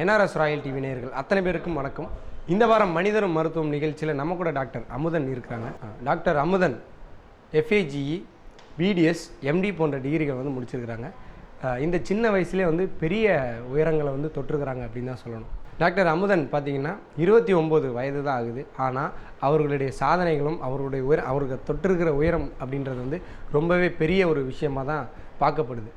NRS Royal TV நேயர்கள் அத்தனை பேருக்கும் வணக்கம். இந்த வாரம் மனிதரும் மருத்துவம் நிகழ்ச்சியில் நம்ம கூட டாக்டர் அமுதன் இருக்கிறாங்க. Doctor Amudhan FAGE BDS MD போன்ற டிகிரிகள் வந்து முடிச்சிருக்கிறாங்க. இந்த சின்ன வயசுலேயே வந்து பெரிய உயரங்களை வந்து தொட்டிருக்கிறாங்க அப்படின்னு தான் சொல்லணும். டாக்டர் அமுதன் பார்த்தீங்கன்னா இருபத்தி ஒம்பது வயது தான் ஆகுது. ஆனால் அவர்களுடைய சாதனைகளும் அவர்களுடைய உயர அவருக்கு தொட்டிருக்கிற உயரம் அப்படின்றது வந்து ரொம்பவே பெரிய ஒரு விஷயமாக தான் பார்க்கப்படுது.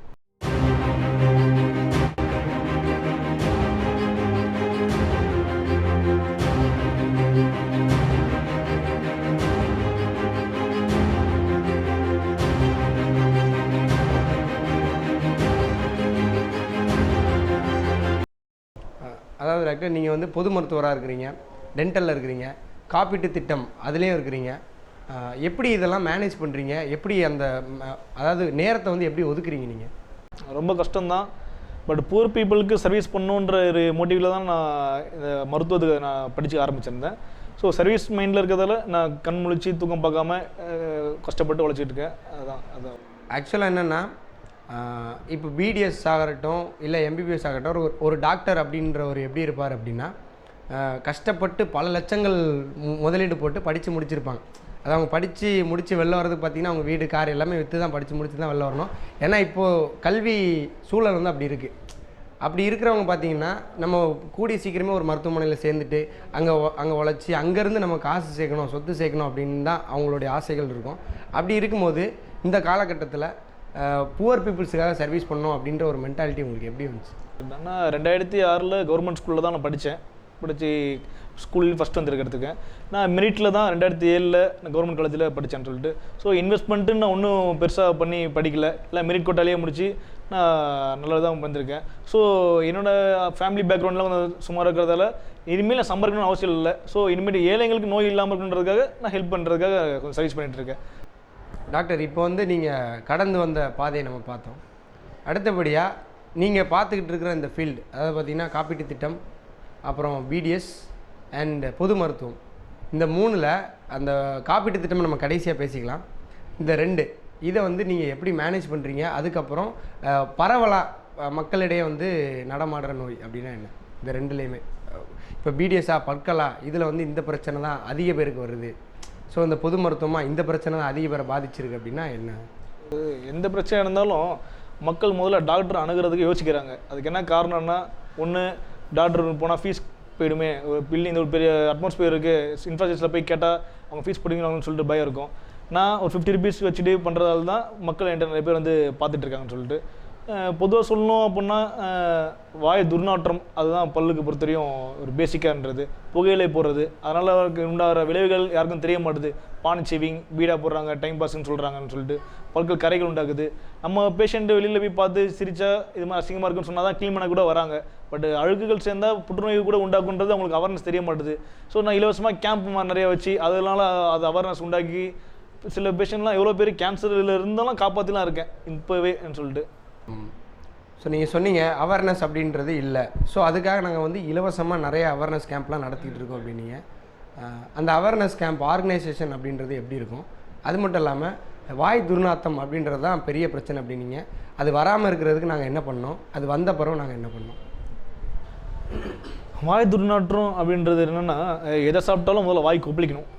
அதாவது டாக்டர் நீங்கள் வந்து பொது மருத்துவராக இருக்கிறீங்க டென்டலில் இருக்கிறீங்க காப்பீட்டு திட்டம் அதுலேயும் இருக்கிறீங்க. எப்படி இதெல்லாம் மேனேஜ் பண்ணுறீங்க எப்படி அந்த அதாவது நேரத்தை வந்து எப்படி ஒதுக்குறீங்க நீங்கள் ரொம்ப கஷ்டம்தான். பட் புவர் பீப்புளுக்கு சர்வீஸ் பண்ணணுன்ற ஒரு மோட்டிவில் தான் நான் இந்த மருத்துவத்துக்கு நான் படித்து ஆரம்பிச்சிருந்தேன். ஸோ சர்வீஸ் மைண்டில் இருக்கிறதால நான் கண் முழிச்சு தூக்கம் பார்க்காம கஷ்டப்பட்டு உழைச்சிட்டு இருக்கேன். அதுதான் அதான். ஆக்சுவலாக என்னென்னா இப்போ பிடிஎஸ் ஆகட்டும் இல்லை எம்பிபிஎஸ் ஆகட்டும் ஒரு ஒரு டாக்டர் அப்படின்றவர் எப்படி இருப்பார் அப்படின்னா கஷ்டப்பட்டு பல லட்சங்கள் முதலீடு போட்டு படித்து முடிச்சிருப்பாங்க. அது அவங்க படித்து முடித்து வெளில வர்றதுக்கு பார்த்தீங்கன்னா அவங்க வீடு கார் எல்லாமே விற்று தான் படித்து முடித்து தான் வெளில வரணும். ஏன்னா இப்போது கல்வி சூழல் வந்து அப்படி இருக்குது அப்படி இருக்கிறவங்க பார்த்தீங்கன்னா நம்ம கூடிய சீக்கிரமே ஒரு மருத்துவமனையில் சேர்ந்துட்டு அங்கே அங்கே உழைச்சி அங்கேருந்து நம்ம காசு சேர்க்கணும் சொத்து சேர்க்கணும் அப்படின்னு தான் அவங்களுடைய ஆசைகள் இருக்கும். அப்படி இருக்கும்போது இந்த காலகட்டத்தில் புவர் பீப்புள்ஸுக்காக சர்வீஸ் பண்ணோம் அப்படின்ற ஒரு மென்டாலிட்டி உங்களுக்கு எப்படி வந்துச்சு? நான் ரெண்டாயிரத்தி ஆறில் கவர்மெண்ட் ஸ்கூலில் தான் நான் படித்தேன் படித்து ஸ்கூலில் ஃபஸ்ட் வந்துருக்கிறதுக்கு. நான் மெரிட்டில் தான் ரெண்டாயிரத்தி ஏழில் நான் கவர்மெண்ட் காலேஜில் படித்தேன்னு சொல்லிட்டு. ஸோ இன்வெஸ்ட்மெண்ட்டு நான் ஒன்றும் பெருசாக பண்ணி படிக்கல. இல்லை மெரிட் கோட்டாலேயே முடிச்சு நான் நல்லா தான் வந்திருக்கேன். ஸோ என்னோடய ஃபேமிலி பேக்ரவுண்டில் கொஞ்சம் சுமார் இருக்கிறதால இனிமேல் நான் சம்பாதிக்கணும்னு அவசியம் இல்லை. ஸோ இனிமேல் ஏழைங்களுக்கு நோய் இல்லாமல் இருக்கணுன்றதுக்காக நான் ஹெல்ப் பண்ணுறதுக்காக கொஞ்சம் சர்வீஸ் பண்ணிகிட்டு இருக்கேன். டாக்டர் இப்போ வந்து நீங்கள் கடந்து வந்த பாதையை நம்ம பார்த்தோம். அடுத்தபடியாக நீங்கள் பார்த்துக்கிட்டு இருக்கிற இந்த ஃபீல்டு அதாவது பார்த்தீங்கன்னா காப்பீட்டு திட்டம் அப்புறம் பிடிஎஸ் அண்ட் பொது மருத்துவம். இந்த மூணில் அந்த காப்பீட்டு திட்டம் நம்ம கடைசியாக பேசிக்கலாம். இந்த ரெண்டு இதை வந்து நீங்கள் எப்படி மேனேஜ் பண்ணுறீங்க அதுக்கப்புறம் பரவலாக மக்களிடையே வந்து நடமாடுற நோய் அப்படின்னா என்ன? இந்த ரெண்டுலேயுமே. இப்போ பிடிஎஸ்ஸா பற்களா இதில் வந்து இந்த பிரச்சனை தான் அதிக பேருக்கு வருது. ஸோ இந்த பொது மருத்துவமாக இந்த பிரச்சனை தான் அதிக பேரை பாதிச்சிருக்கு அப்படின்னா என்ன? எந்த பிரச்சனை இருந்தாலும் மக்கள் முதல்ல டாக்டர் அணுகிறதுக்கு யோசிக்கிறாங்க. அதுக்கு என்ன காரணம்னா ஒன்று டாக்டர் போனால் ஃபீஸ் போயிடுமே. ஒரு பில்டிங் இந்த ஒரு பெரிய அட்மாஸ்பியர் இருக்குது இன்ஃப்ராஸ்ட்ரக்சரில் போய் கேட்டால் அவங்க ஃபீஸ் பிடிங்கன்னு சொல்லிட்டு பயம் இருக்கும். நான் ஒரு ஃபிஃப்டி ருபீஸ் வச்சுட்டு பண்ணுறதால தான் மக்கள் என்கிட்ட நிறைய பேர் வந்து பார்த்துட்டு இருக்காங்கன்னு சொல்லிட்டு. பொதுவாக சொல்லணும் அப்படின்னா வாய வாய் துர்நாற்றம் அதுதான் பல்லுக்கு பொறுத்தவரையும் ஒரு பேசிக்கான்றது புகையிலை போடுறது அதனால் அவருக்கு உண்டாகிற விளைவுகள் யாருக்கும் தெரிய மாட்டுது. பான் சேவிங் பீடா போடுறாங்க டைம் பாஸ்ன்னு சொல்கிறாங்கன்னு சொல்லிட்டு பல்கள் கரைகள் உண்டாக்குது. நம்ம பேஷண்ட்டு வெளியில் போய் பார்த்து சிரிச்சா இது மாதிரி அசிங்கமாக இருக்குன்னு சொன்னால் தான் க்ளீன் பண்ண கூட வராங்க. பட் அழுக்குகள் சேர்ந்தால் புற்றுநோய் கூட உண்டாக்குன்றது அவங்களுக்கு அவேர்னஸ் தெரிய மாட்டுது. ஸோ நான் இலவசமாக கேம்ப் மாதிரி நிறைய வச்சு அதனால அது அவேர்னஸ் உண்டாக்கி சில பேஷண்ட்லாம் எவ்வளோ பேர் கேன்சரில் இருந்தாலும் காப்பாற்றிலாம் இருக்கேன். இப்போவேன்னு சொல்லிட்டு. ஸோ நீங்கள் சொன்னீங்க அவேர்னஸ் அப்படின்றது இல்லை. ஸோ அதுக்காக நாங்கள் வந்து இலவசமாக நிறைய அவேர்னஸ் கேம்ப்லாம் நடத்திட்டு இருக்கோம் அப்படின்னீங்க. அந்த அவேர்னஸ் கேம்ப் ஆர்கனைசேஷன் அப்படின்றது எப்படி இருக்கும்? அது மட்டும் இல்லாமல் வாய் துர்நாத்தம் அப்படின்றது தான் பெரிய பிரச்சனை அப்படின்னீங்க. அது வராமல் இருக்கிறதுக்கு நாங்கள் என்ன பண்ணோம்? அது வந்த பிறகு நாங்கள் என்ன பண்ணோம்? வாய் துர்நாற்றம் அப்படின்றது என்னென்னா எதை சாப்பிட்டாலும் முதல்ல வாய் கொப்பளிக்கணும்.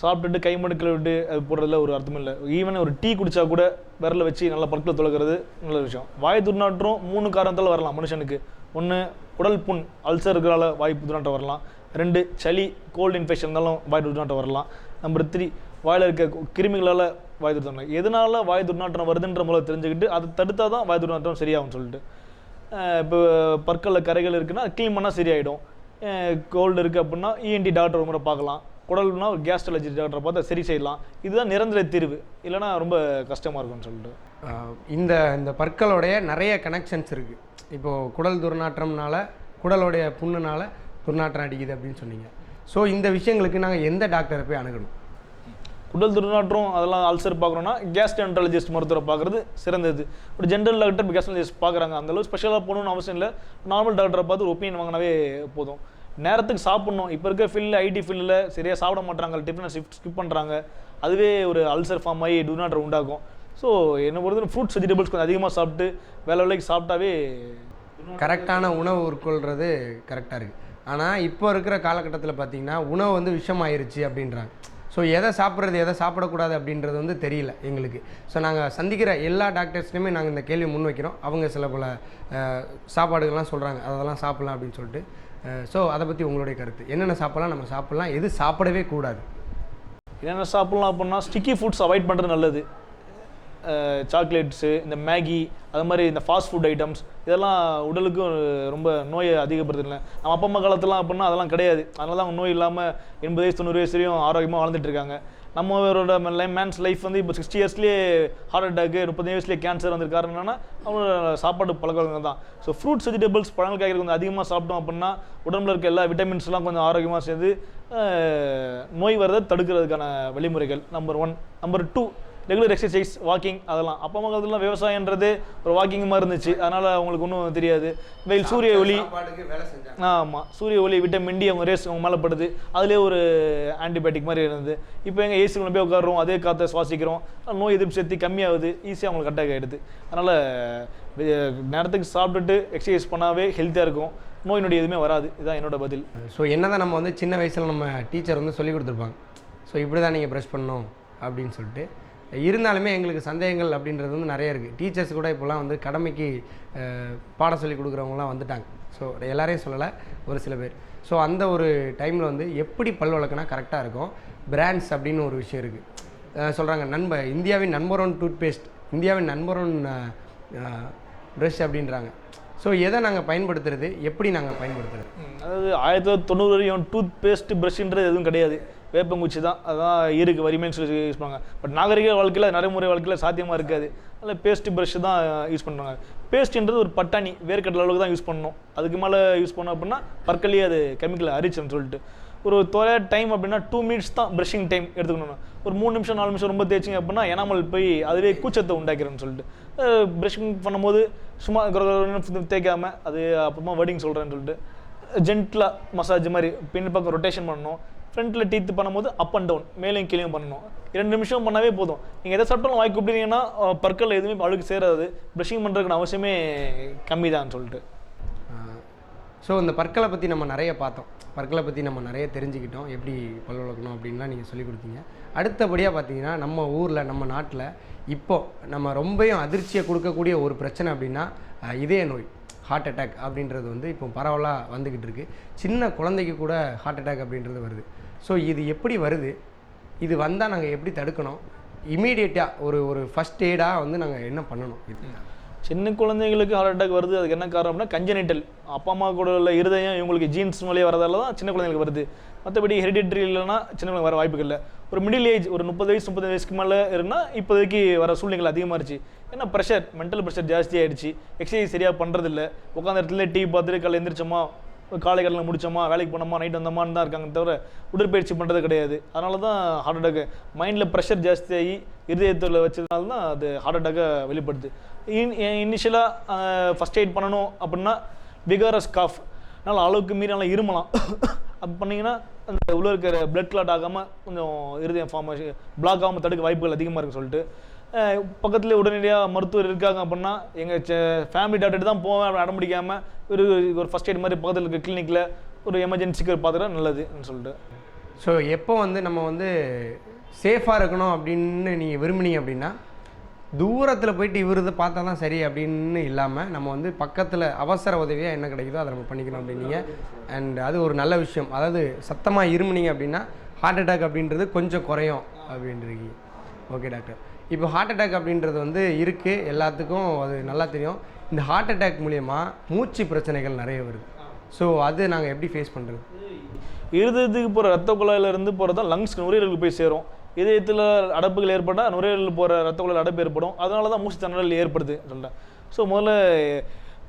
சாப்பிட்டுட்டு கை மடுக்கல விட்டு அது போடுறதுல ஒரு அர்த்தம் இல்லை. ஈவன் ஒரு டீ குடிச்சா கூட விரல வச்சு நல்லா பற்களை துளக்கிறது நல்ல விஷயம். வாய் துர்நாற்றம் மூணு காரணத்தால் வரலாம் மனுஷனுக்கு. ஒன்று உடல் புண் அல்சர் இருக்கிறால வாய் துர்நாற்றம் வரலாம். ரெண்டு சளி கோல்டு இன்ஃபெக்ஷன் இருந்தாலும் வாய் துர்நாற்றம் வரலாம். நம்பர் த்ரீ வாயில் இருக்க கிருமிகளால் வாய் துர்நாற்றம் எதனால் வாய் துர்நாற்றம் வருதுன்ற மூலம் தெரிஞ்சுக்கிட்டு அதை தடுத்தால் தான் வாய் துர்நாற்றம் சரியாகும்னு சொல்லிட்டு. இப்போ பற்களில் கரைகள் இருக்குன்னா க்ளீன் பண்ணால் சரியாயிடும். கோல்டு இருக்குது அப்படின்னா இஎன்டி டாக்டர் ஒரு முறை பார்க்கலாம். குடல்னா ஒரு கேஸ்ட்ராலஜி டாக்டரை பார்த்து சரி செய்யலாம். இதுதான் நிரந்தர தீர்வு. இல்லைன்னா ரொம்ப கஷ்டமாக இருக்கும்னு சொல்லிட்டு. இந்த இந்த பற்களோடைய நிறைய கனெக்ஷன்ஸ் இருக்குது இப்போது குடல் துர்நாற்றம்னால குடலோடைய புண்ணுனால துர்நாற்றம் அடிக்குது அப்படின்னு சொன்னீங்க. ஸோ இந்த விஷயங்களுக்கு நாங்கள் எந்த டாக்டரை போய் அணுகணும்? குடல் துர்நாற்றம் அதெல்லாம் அல்சர் பார்க்குறோன்னா கேஸ்ட்ரன்டாலஜிஸ்ட் மருத்துவரை பார்க்குறது சிறந்தது. ஒரு ஜென்ரல் டாக்டர் கேஸ்ட்ரலஜிஸ்ட் பார்க்குறாங்க. அந்த அளவு ஸ்பெஷலாக போகணும்னு அவசியம் இல்லை. நார்மல் டாக்டரை பார்த்து ஒரு ஒப்பீனியன் வாங்கினாவே போதும். நேரத்துக்கு சாப்பிட்ணும். இப்போ இருக்க ஃபீல்டில் ஐடி ஃபீல்டில் சரியாக சாப்பிட மாட்டாங்க டிஃபனை ஷிஃப்ட் ஸ்கிப் பண்ணுறாங்க அதுவே ஒரு அல்சர் ஃபார்ம் ஆகி டூனாட்ரு உண்டாக்கும் ஸோ என்ன பொறுத்தவரை ஃப்ரூட்ஸ் வெஜிடபிள்ஸ் கொஞ்சம் அதிகமாக சாப்பிட்டு வேலை வேலைக்கு சாப்பிட்டாவே கரெக்டான உணவு உட்கொள்கிறது கரெக்டாக இருக்குது ஆனால் இப்போ இருக்கிற காலகட்டத்தில் பார்த்தீங்கன்னா உணவு வந்து விஷமாயிருச்சு அப்படின்றாங்க. ஸோ எதை சாப்பிட்றது எதை சாப்பிடக்கூடாது அப்படின்றது வந்து தெரியல எங்களுக்கு. ஸோ நாங்கள் சந்திக்கிற எல்லா டாக்டர்ஸ்லையுமே நாங்கள் இந்த கேள்வி முன் வைக்கிறோம். அவங்க சில பல சாப்பாடுகள்லாம் சொல்கிறாங்க அதெல்லாம் சாப்பிட்லாம் அப்படின்னு சொல்லிட்டு. ஸோ அதை பற்றி உங்களுடைய கருத்து. என்னென்ன சாப்பிட்லாம் நம்ம சாப்பிட்லாம் எது சாப்பிடவே கூடாது? என்னென்ன சாப்பிட்லாம் அப்படின்னா ஸ்டிக்கி ஃபுட்ஸ் அவாய்ட் பண்ணுறது நல்லது. சாக்லேட்ஸு இந்த மேகி அது மாதிரி இந்த ஃபாஸ்ட் ஃபுட் ஐட்டம்ஸ் இதெல்லாம் உடலுக்கும் ரொம்ப நோயை அதிகப்படுத்துதில்ல. நம்ம அப்பா அம்மா காலத்துலாம் அப்படின்னா அதெல்லாம் கிடையாது. அதனால தான் அவங்க நோய் இல்லாமல் எண்பது வயசு தொண்ணூறு வயசு வரையும் ஆரோக்கியமாக வாழ்ந்துட்டு இருக்காங்க. நம்மளோட மேன்ஸ் லைஃப் வந்து இப்போ சிக்ஸ்டி இயர்ஸ்லேயே ஹார்ட் அட்டாக்கு முப்பது வயசுலேயே கேன்சர் வந்து என்னன்னா அவங்களோட சாப்பாடு பழக்கவழக்கம் தான். ஸோ ஃப்ரூட்ஸ் வெஜிடபிள்ஸ் பழங்கள் காய்கறி கொஞ்சம் அதிகமாக சாப்பிட்டோம் அப்படின்னா உடம்புல இருக்க எல்லா விட்டமின்ஸ்லாம் கொஞ்சம் ஆரோக்கியமாக சேர்ந்து நோய் வரதை தடுக்கிறதுக்கான வழிமுறைகள் number one number two regular exercise walking அதெல்லாம். அப்பா அம்மா காலத்துலாம் விவசாயன்றது ஒரு வாக்கிங் மாதிரி இருந்துச்சு. அதனால் அவங்களுக்கு ஒன்றும் தெரியாது. வெயில் சூரிய ஒளி. சாப்பாடுக்கு வேலை செஞ்சாங்க. ஆமாம் சூரிய ஒளி விட்டமின் டி அவங்க ரேஸ் அவங்க மேலே படுது. அதுலேயே ஒரு ஆன்டிபயோட்டிக் மாதிரி இருந்தது. இப்போ எங்கள் ஏசிக்குள்ள போய் உட்காடுறோம் அதே காற்றை சுவாசிக்கிறோம். நோய் எதிர்ப்பு சக்தி கம்மியாகுது. ஈஸியாக அவங்களுக்கு அட்டாக் ஆகிடுது அதனால் நேரத்துக்கு சாப்பிட்டுட்டு எக்ஸசைஸ் பண்ணாவே ஹெல்த்தியாக இருக்கும். நோய் நொடி எதுவுமே வராது. இதுதான் என்னோட பதில். ஸோ என்னதான் நம்ம வந்து சின்ன வயசில் நம்ம டீச்சர் வந்து சொல்லி கொடுத்துருப்பாங்க. ஸோ இப்படி தான் நீங்கள் ப்ரெஷ் பண்ணணும் அப்படின்னு சொல்லிட்டு இருந்தாலுமே எங்களுக்கு சந்தேகங்கள் அப்படின்றது வந்து நிறைய இருக்குது டீச்சர்ஸ் கூட இப்போலாம் வந்து கடமைக்கு பாடம் சொல்லி கொடுக்குறவங்களாம் வந்துட்டாங்க. ஸோ எல்லாரையும் சொல்லலை ஒரு சில பேர். ஸோ அந்த ஒரு டைமில் வந்து எப்படி பல் வளர்க்குனா கரெக்டாக இருக்கும்? பிராண்ட்ஸ் அப்படின்னு ஒரு விஷயம் இருக்குது சொல்கிறாங்க நண்ப இந்தியாவின் நம்பர் ஒன் டூத் பேஸ்ட் இந்தியாவின் நம்பர் ஒன் ப்ரஷ் அப்படின்றாங்க. ஸோ எதை நாங்கள் பயன்படுத்துறது? எப்படி நாங்கள் பயன்படுத்துறது? அதாவது ஆயிரத்தி தொள்ளாயிரத்தி தொண்ணூறு வரையும் டூத் பேஸ்ட் ப்ரஷ்ன்றது எதுவும் கிடையாது. வேப்பங்குச்சி தான். அதான் இருக்கு வரிமைன்னு சொல்லி யூஸ் பண்ணுவாங்க. பட் நாகரிக வாழ்க்கையில் நடைமுறை வாழ்க்கையில் சாத்தியமாக இருக்காது. அதில் பேஸ்ட் ப்ரஷ் தான் யூஸ் பண்ணுவாங்க. பேஸ்ட்ன்றது ஒரு பட்டாணி வேர்க்கடலை அளவுக்கு தான் யூஸ் பண்ணணும் அதுக்கு மேலே யூஸ் பண்ணோம் அப்படின்னா பற்களையே அது கெமிக்கல் அரிச்சுன்னு சொல்லிட்டு. ஒரு தொலை டைம் அப்படின்னா டூ மினிட்ஸ் தான் ப்ரஷிங் டைம் எடுத்துக்கணும் ஒரு மூணு நிமிஷம் நாலு நிமிஷம் ரொம்ப தேய்ச்சிங்க அப்படின்னா எனாமல் போய் அதுவே கூச்சத்தை உண்டாக்கிறேன்னு சொல்லிட்டு. ப்ரஷிங் பண்ணும்போது சும்மா குர- தேய்க்காம அது அப்புறமா வேர்டிங் சொல்கிறேன்னு சொல்லிட்டு. ஜென்டிலாக மசாஜ் மாதிரி பின் பக்கம் ரொட்டேஷன் பண்ணணும். ஃப்ரண்ட்டில் டீத் பண்ணும்போது அப் அண்ட் டவுன் மேலேயும் கீழேயும் பண்ணணும். இரண்டு நிமிஷம் பண்ணாவே போதும். நீங்கள் எதை சாப்பிட்டாலும் வாய் கூப்பிட்டீங்கன்னா பற்கள் எதுவுமே அழுக்கு சேராது. ப்ரஷிங் பண்ணுறதுக்கு அவசியமே கம்மி தான் சொல்லிட்டு ஸோ இந்த பற்களை பற்றி நம்ம நிறைய பார்த்தோம். பற்களை பற்றி நம்ம நிறைய தெரிஞ்சுக்கிட்டோம். எப்படி பல் வளர்க்கணும் அப்படின்லாம் நீங்கள் சொல்லி கொடுத்தீங்க. அடுத்தபடியாக பார்த்தீங்கன்னா நம்ம ஊரில் நம்ம நாட்டில் இப்போ நம்ம ரொம்பவும் அதிர்ச்சியை கொடுக்கக்கூடிய ஒரு பிரச்சனை அப்படின்னா இதய நோய் ஹார்ட் அட்டாக் அப்படின்றது வந்து இப்போ பரவலாக வந்துக்கிட்டு இருக்குது சின்ன குழந்தைக்கு கூட ஹார்ட் அட்டாக் அப்படின்றது வருது. ஸோ இது எப்படி வருது? இது வந்தால் நாங்கள் எப்படி தடுக்கணும்? இமீடியட்டாக ஒரு ஒரு ஃபஸ்ட் எய்டாக வந்து நாங்கள் என்ன பண்ணணும்? சின்ன குழந்தைங்களுக்கு ஹார்ட் அட்டாக் வருது அதுக்கு என்ன காரணம் அப்படின்னா கஞ்சனிட்டல் அப்பா அம்மா கூட உள்ள இருதயம் இவங்களுக்கு ஜீன்ஸ் மூலியம் வரதால தான் சின்ன குழந்தைங்களுக்கு வருது. மற்றபடி ஹெரிடிட்ரி இல்லைன்னா சின்ன குழந்தை வர வாய்ப்புகள் இல்லை. ஒரு மிடில் ஏஜ் ஒரு முப்பது வயசு முப்பது வயசுக்கு மேலே இருந்தால் இப்போதைக்கு வர சூழ்நிலைகள் அதிகமாக இருந்துச்சு ஏன்னா ப்ரெஷர் மென்டல் ப்ரெஷர் ஜாஸ்தியாகிடுச்சு எக்ஸசைஸ் சரியாக பண்ணுறதில்ல உட்காந்த இடத்துல டிவி பார்த்துட்டு காலையில் எந்திரிச்சோமா? காலை முடித்தோமா முடிச்சோமா வேலைக்கு போனோமா நைட் வந்தோமான்னு தான் இருக்காங்க தவிர உடற்பயிற்சி பண்ணுறது கிடையாது. அதனால தான் ஹார்ட் அட்டாக் மைண்டில் ப்ரெஷர் ஜாஸ்தியாகி இருதயத்தில் வச்சதுனால தான் அது ஹார்ட் அட்டாக்கை வெளிப்படுது. இன் இனிஷியலாக ஃபஸ்ட் எய்ட் பண்ணணும் அப்படின்னா விகாரஸ் காஃப் அதனால் அளவுக்கு மீறி நல்லா இருமலாம். அப்போ பண்ணிங்கன்னா அந்த உள்ள இருக்கிற பிளட் கிளாட் ஆகாமல் கொஞ்சம் இருதயம் ஃபார்ம் பிளாக் ஆகாமல் தடுக்க வாய்ப்புகள் அதிகமாக இருக்குன்னு சொல்லிட்டு பக்கத்தில் உடனடியாக மருத்துவர் இருக்காங்க அப்படின்னா எங்கள் ஃபேமிலி டாக்டர் தான் போவேன் அடம்பிடிக்காமல் ஒரு ஒரு ஃபஸ்ட் எய்ட் மாதிரி பக்கத்தில் இருக்க கிளினிக்கில் ஒரு எமர்ஜென்சிக்கு பார்த்துட்டா நல்லதுன்னு சொல்லிட்டு. ஸோ எப்போ வந்து நம்ம வந்து சேஃபாக இருக்கணும் அப்படின்னு நீங்கள் விரும்புனீங்க அப்படின்னா தூரத்தில் போயிட்டு இவர் இதை பார்த்தா தான் சரி அப்படின்னு இல்லாமல் நம்ம வந்து பக்கத்தில் அவசர உதவியாக என்ன கிடைக்குதோ அதை நம்ம பண்ணிக்கணும் அப்படின்னீங்க. அண்ட் அது ஒரு நல்ல விஷயம். அதாவது சத்தமாக இருமுனீங்க அப்படின்னா ஹார்ட் அட்டாக் அப்படின்றது கொஞ்சம் குறையும் அப்படின்றீங்க. ஓகே டாக்டர் இப்போ ஹார்ட் அட்டாக் அப்படின்றது வந்து இருக்குது எல்லாத்துக்கும் அது நல்லா தெரியும். இந்த ஹார்ட் அட்டாக் மூலயமா மூச்சு பிரச்சனைகள் நிறைய வருது. ஸோ அது நாங்கள் எப்படி ஃபேஸ் பண்ணுறது இருதயத்துக்கு போகிற ரத்த குழாயில இருந்து போகிறது தான் லங்ஸ் நுரையீரலுக்கு போய் சேரும். இதயத்தில் அடப்புகள் ஏற்பட்டால் நுரையீரல் போகிற ரத்த குழாயில் அடப்பு ஏற்படும். அதனால தான் மூச்சு திணறல் ஏற்படுது. சொல்கிறேன் ஸோ முதல்ல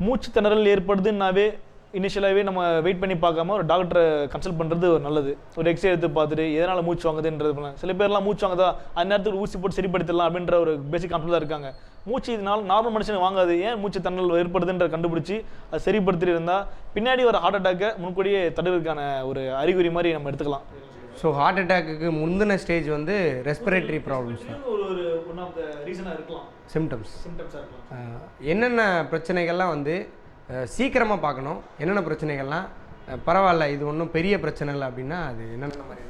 மூச்சு திணறல் ஏற்படுதுன்னாவே இனிஷியலாகவே நம்ம வெயிட் பண்ணி பார்க்காம ஒரு டாக்டரை கன்சல்ட் பண்ணுறது ஒரு நல்லது. ஒரு எக்ஸ்ரே எடுத்து பார்த்துட்டு எதனால் மூச்சு வாங்குதுன்றது பண்ணலாம். சில பேர்லாம் மூச்சு வாங்குதா அந்த நேரத்துக்கு ஊசி போட்டு சரிப்படுத்திடலாம் அப்படின்ற ஒரு பேசிக் கான்செப்ட் தான் இருக்காங்க. மூச்சு இதனால் நார்மல் மனுஷன் வாங்காது. ஏன் மூச்சு திணறல் ஏற்படுதுன்ற கண்டுபிடிச்சி அதை சரிப்படுத்திட்டு இருந்தால் பின்னாடி வர ஹார்ட் அட்டாக்கை முன்கூடியே தடுக்கிறதுக்கான ஒரு அறிகுறி மாதிரி நம்ம எடுத்துக்கலாம். ஸோ ஹார்ட் அட்டாக்குக்கு முந்தின ஸ்டேஜ் வந்து ரெஸ்பிரேட்டரி ப்ராப்ளம்ஸ் தான். ஒரு ஒரு ஒன் ஆஃப் த ரீசனாக இருக்கலாம். சிம்டம்ஸ் சிம்டம்ஸாக இருக்கலாம். என்னென்ன பிரச்சனைகள்லாம் வந்து சீக்கிரமாக பார்க்கணும். என்னென்ன பிரச்சனைகள்லாம் பரவாயில்ல இது ஒன்றும் பெரிய பிரச்சனை இல்லை அப்படின்னா அது என்னென்ன மாதிரி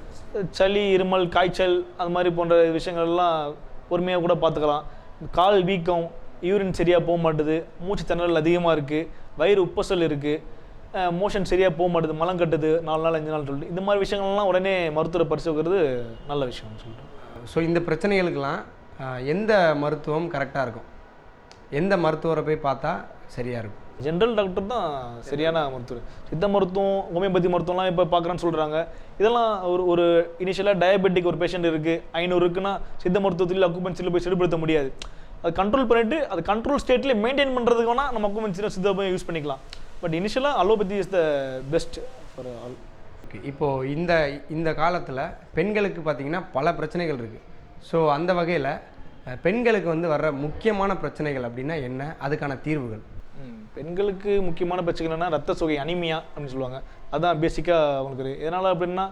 சளி இருமல் காய்ச்சல் அது மாதிரி போன்ற விஷயங்கள்லாம் பொறுமையாக கூட பார்த்துக்கலாம். கால் வீக்கம் யூரின் சரியாக போக மாட்டுது மூச்சு திணறல் அதிகமாக இருக்குது வயிறு உப்பசல் இருக்குது மோஷன் சரியாக போக மாட்டுது மலம் கட்டுது நாலு நாள் அஞ்சு நாள் சொல்லிட்டு. இந்த மாதிரி விஷயங்கள்லாம் உடனே மருத்துவரை பரிசோதிக்கிறது நல்ல விஷயம்னு சொல்லிட்டு ஸோ இந்த பிரச்சனைகளுக்கெல்லாம் எந்த மருத்துவம் கரெக்டாக இருக்கும்? எந்த மருத்துவரை போய் பார்த்தா சரியாக இருக்கும்? ஜென்ரல் டாக்டர் தான் சரியான மருத்துவர். சித்த மருத்துவம் ஹோமியோபதி மருத்துவம்லாம் இப்போ பார்க்குறேன்னு சொல்கிறாங்க இதெல்லாம் ஒரு ஒரு இனிஷியலாக டயபெட்டிக் ஒரு பேஷண்ட் இருக்குது ஐநூறு இருக்குன்னா சித்த மருத்துவத்தில் அக்குபன்சியில் போய் சரிப்படுத்த முடியாது. அது கண்ட்ரோல் பண்ணிட்டு அது கண்ட்ரோல் ஸ்டேட்லேயே மெயின்டைன் பண்ணுறதுக்கு வேணால் நம்ம அக்குபன்சியில் சித்த போய் யூஸ் பண்ணிக்கலாம். பட் இனிஷியலாக allopathy is the best for all okay இப்போது இந்த இந்த காலத்தில் பெண்களுக்கு பார்த்திங்கன்னா பல பிரச்சனைகள் இருக்குது ஸோ அந்த வகையில் பெண்களுக்கு வந்து வர்ற முக்கியமான பிரச்சனைகள் அப்படின்னா என்ன? அதுக்கான தீர்வுகள். பெண்களுக்கு முக்கியமான பிரச்சனைனா ரத்த சுகை அனிமியா அப்படின்னு சொல்லுவாங்க. அதான் பேசிக்காக அவங்களுக்கு இருக்கு. எதனால் அப்படின்னா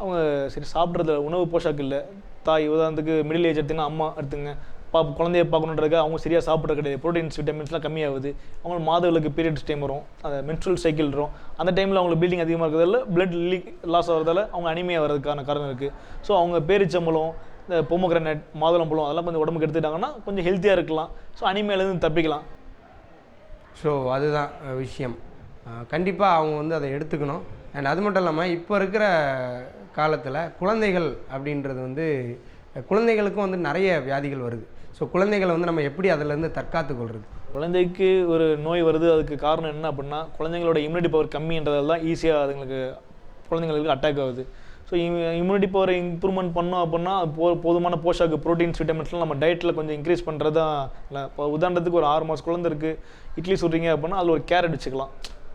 அவங்க சரி சாப்பிட்றது உணவு போஷாக்கு இல்லை. தாய் உதாரணத்துக்கு மிடில் ஏஜ் எடுத்துங்க அம்மா எடுத்துங்க. பா குழந்தைய பார்க்கணுன்றதுக்கு அவங்க சரியாக சாப்பிட்ற கிடையாது. ப்ரோட்டீன்ஸ் விட்டமின்ஸ்லாம் கம்மியாகுது. அவங்களுக்கு மாதங்களுக்கு பீரியட்ஸ் டைம் வரும். அந்த மென்ஸ்ட்ரல் சைக்கிள் வரும். அந்த டைமில் அவங்களுக்கு ப்ளீடிங் அதிகமாக இருக்கிறதால பிளட் லீக் லாஸ் ஆகிறதால அவங்க அனிமையாக வர்றதுக்கான காரணம் இருக்குது ஸோ அவங்க பேரிச்சம்பளம் இந்த பொமோகிரானட் மாதுளம்பழம் அதெல்லாம் கொஞ்சம் உடம்புக்கு எடுத்துக்கிட்டாங்கன்னா கொஞ்சம் ஹெல்த்தியாக இருக்கலாம். ஸோ அனிமையிலேருந்து தப்பிக்கலாம். ஸோ அதுதான் விஷயம். கண்டிப்பாக அவங்க வந்து அதை எடுத்துக்கணும். அண்ட் அது மட்டும் இல்லாமல் இப்போ இருக்கிற காலத்தில் குழந்தைகள் அப்படின்றது வந்து குழந்தைகளுக்கும் வந்து நிறைய வியாதிகள் வருது. ஸோ குழந்தைகளை வந்து நம்ம எப்படி அதிலேருந்து தற்காத்து கொள்வது குழந்தைக்கு ஒரு நோய் வருது அதுக்கு காரணம் என்ன அப்படின்னா குழந்தைங்களோட இம்யூனிட்டி பவர் கம்மின்றதால தான் ஈஸியாக அதுங்களுக்கு குழந்தைங்களுக்கு அட்டாக் ஆகுது. ஸோ இம்யூனிட்டி பவர் இம்ப்ரூவ்மெண்ட் பண்ணோம் அப்படின்னா போ போதுமான போஷாக்கு ப்ரோட்டீன்ஸ் விட்டமின்ஸ்லாம் நம்ம டயட்டில் கொஞ்சம் இன்க்ரீஸ் பண்ணுறது தான் இல்லை இப்போ உதாரணத்துக்கு ஒரு ஆறு மாதம் குழந்தை இருக்குது இட்லி சுடுறீங்க அப்படின்னா அதில் ஒரு கேரட் வச்சுக்கலாம்.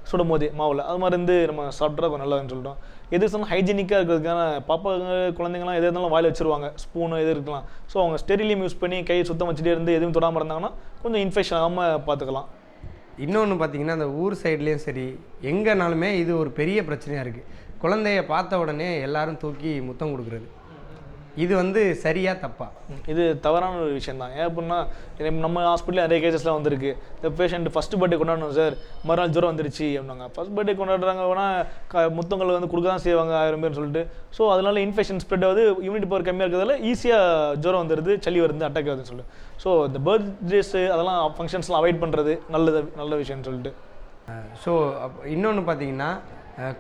சுடும் போதே மாவில். அது மாதிரி இருந்து நம்ம சாப்பிட்றா கொஞ்சம் நல்லதுன்னு சொல்லிட்டோம். எது சொன்னால் ஹைஜீனிக்காக இருக்கிறதுக்கான பாப்பா குழந்தைங்களாம் எது இருந்தாலும் வாயில் வச்சிருவாங்க. ஸ்பூனு எது இருக்கலாம். ஸோ அவங்க ஸ்டெரிலியம் யூஸ் பண்ணி கையை சுத்தம் வச்சுட்டே இருந்து எதுவும் தொடாமல் இருந்தாங்கன்னா கொஞ்சம் இன்ஃபெக்ஷன் ஆகாமல் பார்த்துக்கலாம் இன்னொன்று பார்த்தீங்கன்னா அந்த ஊர் சைட்லேயும் சரி எங்கேனாலுமே இது ஒரு பெரிய பிரச்சனையாக இருக்குது குழந்தைய பார்த்த உடனே எல்லாரும் தூக்கி முத்தம் கொடுக்குறது. இது வந்து சரியா தப்பா? இது தவறான ஒரு விஷயம் தான் ஏன் அப்படின்னா நம்ம ஹாஸ்பிட்டலில் நிறைய கேசஸ்லாம் வந்திருக்கு. இந்த பேஷண்ட் ஃபஸ்ட் பர்த்டே கொண்டாடணும் சார் மறுநாள் ஜுரம் வந்துருச்சு அப்படின்னாங்க. ஃபஸ்ட் பர்த்டே கொண்டாடுறாங்க வேணால் க முத்தங்கள் வந்து கொடுக்க தான் செய்வாங்க ஆயிரம் பேர் சொல்லிட்டு. ஸோ அதனால இன்ஃபெக்ஷன் ஸ்ப்ரெட் ஆகுது. இம்யூனிட்டி பவர் கம்மியாக இருக்கிறதால ஈஸியாக ஜுரம் வந்துடுது சளி வருது அட்டாக் ஆகுதுன்னு சொல்லிட்டு ஸோ இந்த பர்த்டேஸு அதெல்லாம் ஃபங்க்ஷன்ஸ்லாம் அவாய்ட் பண்ணுறது நல்லது நல்ல விஷயம்னு சொல்லிட்டு. ஸோ இன்னொன்று பார்த்தீங்கன்னா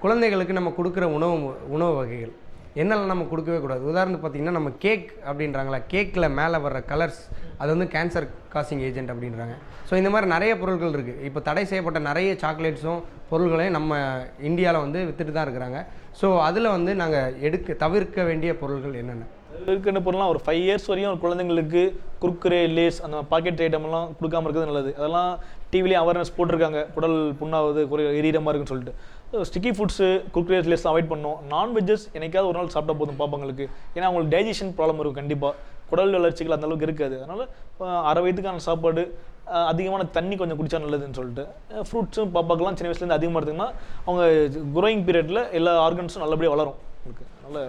குழந்தைகளுக்கு நம்ம கொடுக்குற உணவு உணவு வகைகள். என்னெல்லாம் நம்ம கொடுக்கவே கூடாது? உதாரணத்துக்கு பார்த்தீங்கன்னா நம்ம கேக் அப்படின்றாங்களா? கேக்கில் மேலே வர்ற கலர்ஸ் அது வந்து கேன்சர் காசிங் ஏஜென்ட் அப்படின்றாங்க. ஸோ இந்த மாதிரி நிறைய பொருட்கள் இருக்குது இப்போ தடை செய்யப்பட்ட நிறைய சாக்லேட்ஸும் பொருள்களையும் நம்ம இந்தியாவில் வந்து வித்துட்டு தான் இருக்கிறாங்க. ஸோ அதில் வந்து நாங்கள் எடுக்க தவிர்க்க வேண்டிய பொருள்கள் என்னென்ன? இருக்கிற பொருள்லாம் ஒரு ஃபைவ் இயர்ஸ் வரையும் குழந்தைங்களுக்கு குர்குரே லேஸ் அந்த பாக்கெட் ஐட்டம்லாம் கொடுக்காம இருக்கிறது நல்லது. அதெல்லாம் டிவிலேயே அவேர்னஸ் போட்டிருக்காங்க. குடல் புண்ணாவது குறை எரியமா இருக்குன்னு சொல்லிட்டு. Sticky foods Kurkure Lay's avoid பண்ணணும். நான்வெஜ்ஜஸ் என்னைக்காவது ஒரு நாள் சாப்பிட்டா போதும் பாப்பாங்களுக்கு. ஏன்னா அவங்களுக்கு டைஜஷன் ப்ராப்ளம் இருக்கும் கண்டிப்பாக குடல் வளர்ச்சிகள் அந்தளவுக்கு இருக்காது. அதனால் அரை வயதுக்கான சாப்பாடு அதிகமான தண்ணி கொஞ்சம் குடித்தா நல்லதுன்னு சொல்லிட்டு ஃப்ரூட்ஸும் பாப்பாக்கெல்லாம் சின்ன வயசுலேருந்து அதிகமாக எடுத்திங்கன்னா அவங்க குரோயிங் பீரியடில் எல்லா ஆர்கன்ஸும் நல்லபடியாக வளரும். உங்களுக்கு அதனால்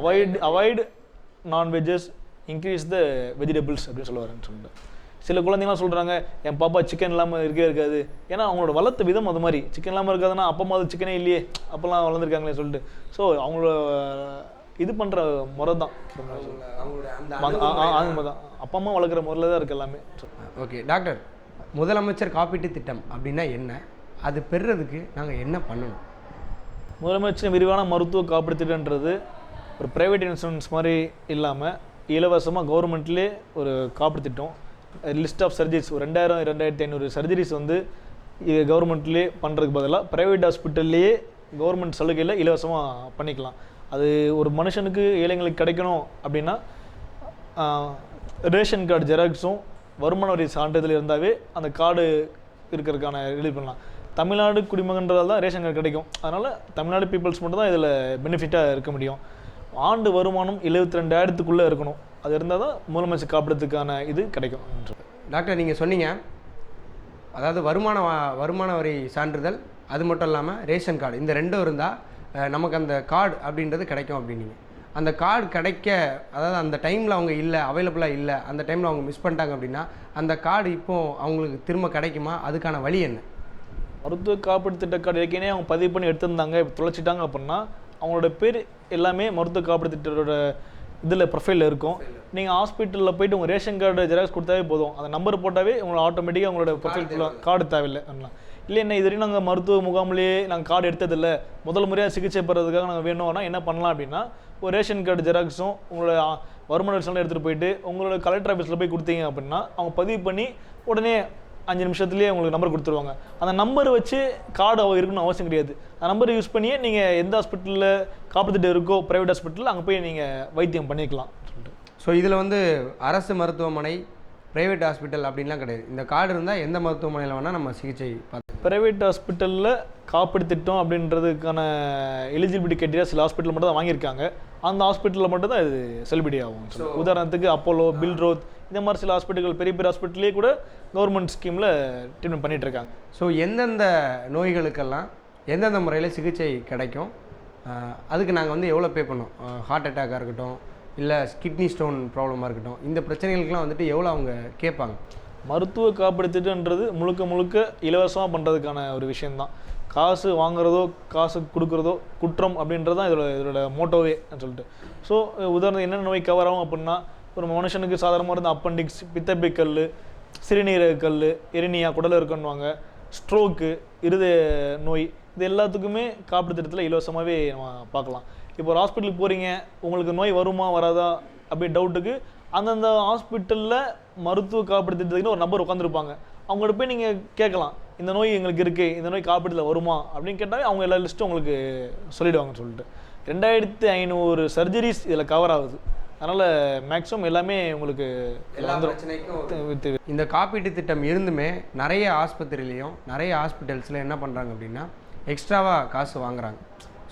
avoid avoid non vegs increase the vegetables அப்படின்னு சொல்லுவாருன்னு சொல்லிட்டு. சில குழந்தைங்களாம் சொல்கிறாங்க என் பாப்பா சிக்கன் இல்லாமல் இருக்கவே இருக்காது. ஏன்னா அவங்களோட வளர்த்த விதம் அது மாதிரி. சிக்கன் இல்லாமல் இருக்காதுன்னா அப்பா அம்மா சிக்கனே இல்லையே அப்போல்லாம் வளர்ந்துருக்காங்களே சொல்லிட்டு. ஸோ அவங்களோட இது பண்ணுற முறை தான் தான் அப்பா அம்மா வளர்க்குற முறையில் தான் இருக்குது எல்லாமே. ஓகே டாக்டர் முதலமைச்சர் காப்பீட்டு திட்டம் அப்படின்னா என்ன? அது பெறுறதுக்கு நாங்கள் என்ன பண்ணணும்? முதலமைச்சர் விரிவான மருத்துவ காப்பீடு திட்டம்ன்றது ஒரு ப்ரைவேட் இன்சூரன்ஸ் மாதிரி இல்லாமல் இலவசமாக கவர்மெண்ட்லேயே ஒரு காப்பீடு திட்டம். லிஸ்ட் ஆஃப் சர்ஜரிஸ் ஒரு ரெண்டாயிரம் ரெண்டாயிரத்தி ஐநூறு சர்ஜரிஸ் வந்து கவர்மெண்ட்லேயே பண்ணுறதுக்கு பதிலாக ப்ரைவேட் ஹாஸ்பிட்டல்லையே கவர்மெண்ட் சலுகையில் இலவசமாக பண்ணிக்கலாம். அது ஒரு மனுஷனுக்கு ஏழைங்களுக்கு கிடைக்கணும் அப்படின்னா ரேஷன் கார்டு ஜெராக்ஸும் வருமான வரி சான்றிதழ் இருந்தாவே அந்த கார்டு இருக்கிறதுக்கான ரிலீவ் பண்ணலாம். தமிழ்நாடு குடிமகன்றால் தான் ரேஷன் கார்டு கிடைக்கும். அதனால் தமிழ்நாடு பீப்புள்ஸ் மட்டும் தான் இதில் பெனிஃபிட்டாக இருக்க முடியும். ஆண்டு வருமானம் எழுபத்தி ரெண்டாயிரத்துக்குள்ளே இருக்கணும். அது இருந்தால் தான் முதலமைச்சர் காப்பீடுறதுக்கான இது கிடைக்கும் டாக்டர் நீங்கள் சொன்னீங்க. அதாவது வருமான வருமான வரி சான்றிதழ் அது மட்டும் இல்லாமல் ரேஷன் கார்டு இந்த ரெண்டும் இருந்தால் நமக்கு அந்த கார்டு அப்படின்றது கிடைக்கும் அப்படின்னீங்க. அந்த கார்டு கிடைக்க அதாவது அந்த டைமில் அவங்க இல்லை அவைலபிளாக இல்லை அந்த டைமில் அவங்க மிஸ் பண்ணிட்டாங்க அப்படின்னா அந்த கார்டு இப்போ அவங்களுக்கு திரும்ப கிடைக்குமா? அதுக்கான வழி என்ன? மருத்துவ காப்பீடு திட்ட கார்டு ஏற்கனவே அவங்க பதிவு பண்ணி எடுத்திருந்தாங்க இப்போ தொலைச்சிட்டாங்க அப்படின்னா அவங்களோட பேர் எல்லாமே மருத்துவ காப்பீடு திட்டத்தோட இதில் ப்ரொஃபைலில் இருக்கும். நீங்கள் ஹாஸ்பிட்டலில் போயிட்டு உங்கள் ரேஷன் கார்டு ஜெராக்ஸ் கொடுத்தாவே போதும். அந்த நம்பர் போட்டாவே உங்களை ஆட்டோமேட்டிக்காக உங்களோட ப்ரொஃபைல் கார்டு தேவையில்லை. பண்ணலாம் இல்லை என்ன இது வரையும் நாங்கள் மருத்துவ முகாம்லேயே நாங்கள் கார்டு எடுத்ததில்ல. முதல் முறையாக சிகிச்சை பெறதுக்காக நாங்கள் வேணும்னா என்ன பண்ணலாம் அப்படின்னா ஒரு ரேஷன் கார்டு ஜெராக்ஸும் உங்களோட வருமான எடுத்துகிட்டு போயிட்டு உங்களோட கலெக்டர் ஆஃபீஸில் போய் கொடுத்தீங்க அப்படின்னா அவங்க பதிவு பண்ணி உடனே அஞ்சு நிமிஷத்துலேயே உங்களுக்கு நம்பர் கொடுத்துருவாங்க. அந்த நம்பர் வச்சு கார்டு இருக்கணும்னு அவசியம் கிடையாது. அந்த நம்பர் யூஸ் பண்ணியே நீங்கள் எந்த ஹாஸ்பிட்டலில் காப்பீட்டு இருக்கோ ப்ரைவேட் ஹாஸ்பிட்டல் அங்கே போய் நீங்கள் வைத்தியம் பண்ணிக்கலாம். சொல்லிட்டு ஸோ இதில் வந்து அரசு மருத்துவமனை பிரைவேட் ஹாஸ்பிட்டல் அப்படின்லாம் கிடையாது. இந்த கார்டு இருந்தால் எந்த மருத்துவமனையில் வேணால் நம்ம சிகிச்சை பார்த்து ப்ரைவேட் ஹாஸ்பிட்டலில் காப்பீடு திட்டம் அப்படின்றதுக்கான எலிஜிபிலிட்டி கிரைட்டீரியா சில ஹாஸ்பிட்டல் மட்டும் தான் வாங்கியிருக்காங்க. அந்த ஹாஸ்பிட்டலில் மட்டும் தான் இது செல்லுபடி ஆகும் உதாரணத்துக்கு அப்போலோ பில்ரோத் இந்த மாதிரி சில ஹாஸ்பிட்டல்கள் பெரிய பெரிய ஹாஸ்பிட்டல்லே கூட கவர்மெண்ட் ஸ்கீமில் ட்ரீட்மெண்ட் பண்ணிட்டு இருக்காங்க. ஸோ எந்தெந்த நோய்களுக்கெல்லாம் எந்தெந்த முறையில் சிகிச்சை கிடைக்கும்? அதுக்கு நாங்கள் வந்து எவ்வளோ பே பண்ணோம்? ஹார்ட் அட்டாக்காக இருக்கட்டும் இல்லை கிட்னி ஸ்டோன் ப்ராப்ளமாக இருக்கட்டும் இந்த பிரச்சனைகளுக்கெல்லாம் வந்துட்டு எவ்வளோ அவங்க கேட்பாங்க? மருத்துவ காப்பீடு திட்டம்ன்றது முழுக்க முழுக்க இலவசமாக பண்ணுறதுக்கான ஒரு விஷயம்தான். காசு வாங்குறதோ காசு கொடுக்குறதோ குற்றம் அப்படின்றது தான் இதோட இதோட மோட்டோவே சொல்லிட்டு. ஸோ உதாரணம் என்னென்ன நோய் கவர் ஆகும் அப்படின்னா ஒரு மனுஷனுக்கு சாதாரணமாக இருந்த அப்பண்டிக்ஸ் பித்தப்பை கல் சிறுநீரக கல் எரினியா குடல் இருக்குன்னுவாங்க ஸ்ட்ரோக்கு இருதய நோய் இது எல்லாத்துக்குமே காப்பீடு திட்டத்தில் இலவசமாகவே நம்ம பார்க்கலாம். இப்போ ஒரு ஹாஸ்பிட்டலுக்கு போகிறீங்க உங்களுக்கு நோய் வருமா வராதா அப்படி டவுட்டுக்கு அந்தந்த ஹாஸ்பிட்டலில் மருத்துவ காப்பீடு திட்டத்துக்குன்னு ஒரு நம்பர் உட்காந்துருப்பாங்க அவங்கள்ட்ட போய் நீங்கள் கேட்கலாம் இந்த நோய் எங்களுக்கு இருக்குது இந்த நோய் காப்பீட்டில் வருமா அப்படின்னு கேட்டாலே அவங்க எல்லா லிஸ்ட்டும் உங்களுக்கு சொல்லிடுவாங்கன்னு சொல்லிட்டு. ரெண்டாயிரத்து ஐநூறு சர்ஜரிஸ் இதில் கவர் ஆகுது. அதனால் மேக்ஸிமம் எல்லாமே உங்களுக்கு எல்லா. பிரச்சனைக்கும் இந்த காப்பீட்டு திட்டம் இருந்துமே நிறைய ஆஸ்பத்திரியிலையும் நிறைய ஹாஸ்பிட்டல்ஸில் என்ன பண்ணுறாங்க அப்படின்னா எக்ஸ்ட்ராவாக காசு வாங்குறாங்க.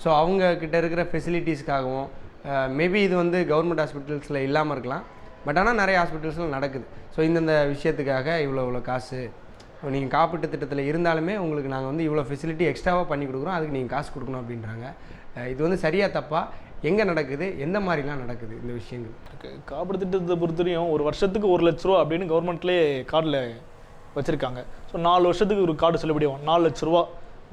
ஸோ அவங்க கிட்ட இருக்கிற ஃபெசிலிட்டிஸ்க்காகவும் மேபி இது வந்து கவர்மெண்ட் ஹாஸ்பிட்டல்ஸில் இல்லாமல் இருக்கலாம். பட் ஆனால் நிறைய ஹாஸ்பிட்டல்ஸில் நடக்குது. ஸோ இந்தந்த விஷயத்துக்காக இவ்வளோ இவ்வளோ காசு நீங்கள் காப்பீட்டு திட்டத்தில் இருந்தாலுமே உங்களுக்கு நாங்கள் வந்து இவ்வளோ ஃபெசிலிட்டி எக்ஸ்ட்ராவாக பண்ணி கொடுக்குறோம். அதுக்கு நீங்கள் காசு கொடுக்கணும் அப்படின்றாங்க. இது வந்து சரியா தப்பா? எங்கே நடக்குது? எந்த மாதிரிலாம் நடக்குது இந்த விஷயங்கள்? காப்பீடு திட்டத்தை பொறுத்தவரையும் ஒரு வருஷத்துக்கு ஒரு லட்ச ரூபா அப்படின்னு கவர்மெண்ட்லேயே கார்டில் வச்சுருக்காங்க. ஸோ நாலு வருஷத்துக்கு ஒரு கார்டு செல்லுபடியாகும் நாலு லட்ச ரூபா.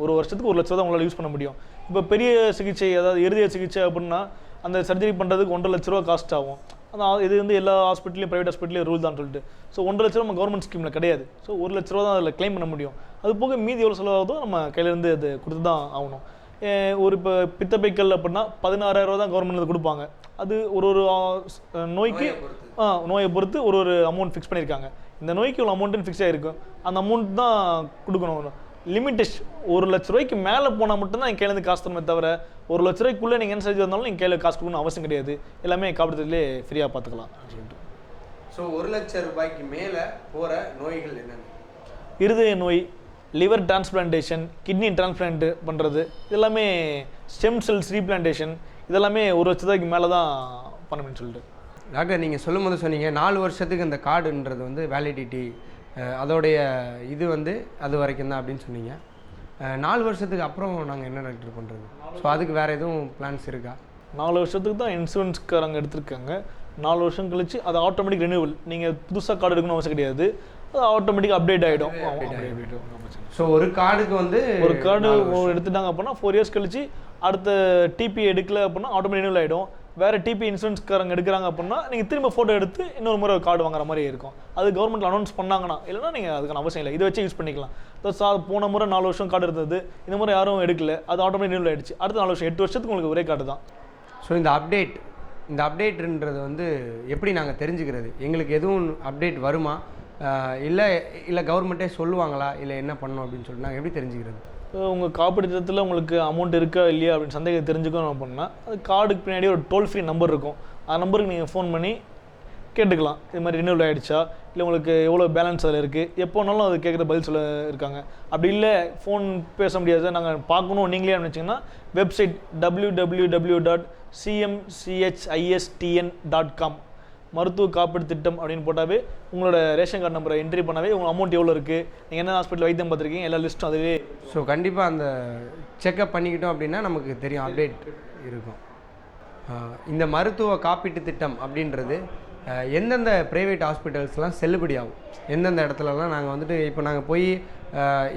ஒரு வருஷத்துக்கு ஒரு லட்ச ரூபா தான் உங்களால் யூஸ் பண்ண முடியும். இப்போ பெரிய சிகிச்சை அதாவது இருதய சிகிச்சை அப்படின்னா அந்த சர்ஜரி பண்ணுறதுக்கு ஒன்றரை லட்ச ரூபா காஸ்ட் ஆகும். ஆனால் இது வந்து எல்லா ஹாஸ்பிட்டலையும் ப்ரைவேட் ஹாஸ்பிட்டலையும் ரூல் தான் சொல்லிட்டு. ஸோ ஒன்றரை லட்ச ரூபா நம்ம கவர்மெண்ட் ஸ்கீமில் கிடையாது. ஸோ ஒரு லட்ச ரூபா தான் அதில் க்ளைம் பண்ண முடியும். அது போக மீதி எவ்வளோ செலவாகுதோ நம்ம கையிலேருந்து அது கொடுத்து தான் ஆகணும். ஒரு இப்போ பித்தப்பைக்கல் அப்படின்னா பதினாறாயிரம் ரூபா தான் கவர்மெண்ட் கொடுப்பாங்க. அது ஒரு ஒரு நோய்க்கு ஆ நோயை பொறுத்து ஒரு ஒரு அமௌண்ட் ஃபிக்ஸ் பண்ணியிருக்காங்க. இந்த நோய்க்கு இவ்வளோ அமௌண்ட்டுன்னு ஃபிக்ஸ் ஆகிருக்கும் அந்த அமௌண்ட் தான் கொடுக்கணும். லிமிட்டேஷன் ஒரு லட்ச ரூபாய்க்கு மேலே போனால் மட்டும்தான் என் கையிலேருந்து காசு தரமே தவிர ஒரு லட்ச ரூபாய்க்குள்ளே நீங்கள் என்ன சர்ஜரி வந்தாலும் நீங்கள் கையில் காசு கொடுக்கணும் அவசியம் கிடையாது. எல்லாமே காப்பீட்டுலேயே ஃப்ரீயாக பார்த்துக்கலாம் அப்படின்னு சொல்லிட்டு ஸோ ஒரு லட்சம் ரூபாய்க்கு மேலே போகிற நோய்கள் என்னென்ன? இருதய நோய் லிவர் டிரான்ஸ்பிளான்டேஷன் கிட்னி டிரான்ஸ்பிளான்ட் பண்ணுறது இதெல்லாமே ஸ்டெம் செல்ஸ் ரீப்ளான்டேஷன் இதெல்லாமே ஒரு லட்சத்துக்கு மேலே தான் பண்ணணும்னு சொல்லிட்டு. டாக்டர் நீங்கள் சொல்லும்போது சொன்னீங்க நாலு வருஷத்துக்கு இந்த கார்டுன்றது வந்து வேலிடிட்டி அதோடைய இது வந்து அது வரைக்கும் தான் அப்படின்னு சொன்னீங்க. நாலு வருஷத்துக்கு அப்புறம் நாங்கள் என்ன டாக்டர் பண்ணுறது ஸோ அதுக்கு வேறு எதுவும் பிளான்ஸ் இருக்கா? நாலு வருஷத்துக்கு தான் இன்சூரன்ஸ்காரங்க எடுத்திருக்காங்க. நாலு வருஷம் கழிச்சு அது ஆட்டோமேட்டிக் ரெனியூவல் நீங்கள் புதுசாக கார்டு எடுக்கணும் அவசியம் கிடையாது. அது ஆட்டோமேட்டிக் அப்டேட் ஆகிடும் ஸோ ஒரு கார்டுக்கு வந்து ஒரு கார்டு எடுத்துட்டாங்க அப்படின்னா ஃபோர் இயர்ஸ் கழிச்சு அடுத்த டிபி எடுக்கல அப்படின்னா ஆட்டோமேட்டிக் ரெனியூவல் ஆகிடும் வேறு டிபி இன்சூரன்ஸ்காரங்க எடுக்கிறாங்க அப்படின்னா நீங்கள் திரும்ப ஃபோட்டோ எடுத்து இன்னொரு முறை கார்டு வாங்குற மாதிரி இருக்கும். அது கவர்மெண்ட்ல அனௌன்ஸ் பண்ணாங்கன்னா இல்லைன்னா நீங்கள் அதுக்கான அவசியம் இல்லை. இதை வச்சு யூஸ் பண்ணிக்கலாம். இப்போ சா போன முறை நாலு வருஷம் கார்டு இருந்தது. இந்த முறை யாரும் எடுக்கல. அது ஆட்டோமேட்டிக் ரெனியூவல் ஆயிடுச்சு. அடுத்த நாலு வருஷம் எட்டு வருஷத்துக்கு உங்களுக்கு ஒரே கார்டு தான். ஸோ இந்த அப்டேட் இந்த அப்டேட்ன்றது வந்து எப்படி நாங்கள் தெரிஞ்சுக்கிறது? எங்களுக்கு எதுவும் அப்டேட் வருமா? இல்லை இல்லை கவர்மெண்ட்டே சொல்லுவாங்களா? இல்லை என்ன பண்ணணும் அப்படின்னு சொல்லிட்டு நாங்கள் எப்படி தெரிஞ்சுக்கிறது? உங்கள் காப்பீடு திட்டத்தில் உங்களுக்கு அமௌண்ட் இருக்கா இல்லையா அப்படின்னு சந்தேகம் தெரிஞ்சுக்கணும் அப்படின்னா அது கார்டுக்கு பின்னாடி ஒரு டோல் ஃப்ரீ நம்பர் இருக்கும். அந்த நம்பருக்கு நீங்கள் ஃபோன் பண்ணி கேட்டுக்கலாம். இது மாதிரி ரினியூவல் ஆகிடுச்சா இல்லை உங்களுக்கு எவ்வளோ பேலன்ஸ் அதில் இருக்குது எப்போனாலும் அது கேட்குற பதில் சொல்ல இருக்காங்க. அப்படி இல்லை ஃபோன் பேச முடியாது. நாங்கள் பார்க்கணும் நீங்களே நினச்சிங்கன்னா website W W W dot CMCHISTN dot com மருத்துவ காப்பீடு திட்டம் அப்படின்னு போட்டாவே உங்களோட ரேஷன் கார்டு நம்பரை என்ட்ரி பண்ணாவே உங்கள் அமௌண்ட் எவ்வளோ இருக்குது நீங்கள் என்ன ஹாஸ்பிட்டல் வைத்தியம் பார்த்துருக்கீங்க? எல்லா லிஸ்ட்டும் அதுவே ஸோ கண்டிப்பாக அந்த செக்கப் பண்ணிக்கிட்டோம் அப்படின்னா நமக்கு தெரியும் அப்டேட் இருக்கும். இந்த மருத்துவ காப்பீட்டு திட்டம் அப்படின்றது எந்தெந்த ப்ரைவேட் ஹாஸ்பிட்டல்ஸ்லாம் செல்லுபடி ஆகும்? எந்தெந்த இடத்துலலாம் நாங்கள் வந்துட்டு இப்போ நாங்கள் போய்